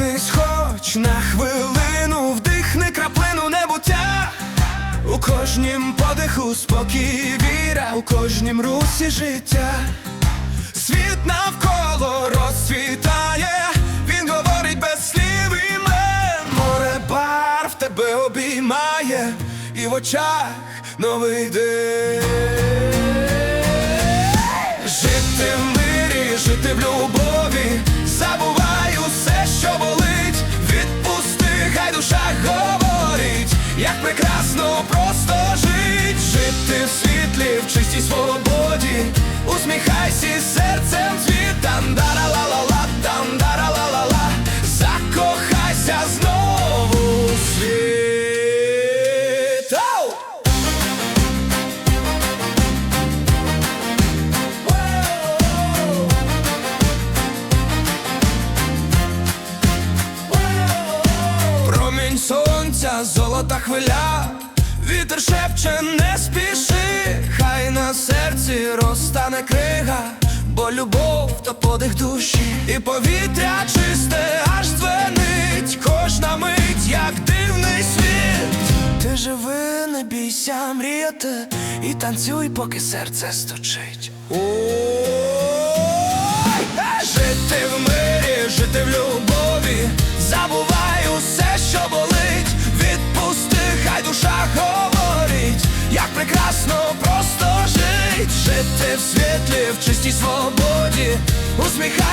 Зупинись хоч на хвилину, вдихни краплину небуття, у кожнім подиху спокій віра, у кожнім русі життя, світ навколо розцвітає, він говорить без слів імен море барв тебе обіймає, і в очах новий день. Відпусти, говорить, як прекрасно просто жить, жити в світлі, в чистій свободі, усміхайся сонця, золота хвиля, вітер шепче, не спіши, хай на серці розтане крига, бо любов то подих душі, і повітря чисте, аж дзвенить, кожна мить, як дивний світ. Ти живи, не бійся мріяти, і танцюй, поки серце стучить. Ой, жити в мирі, жити в любові, жити в світлі, в чистій свободі, усміхайся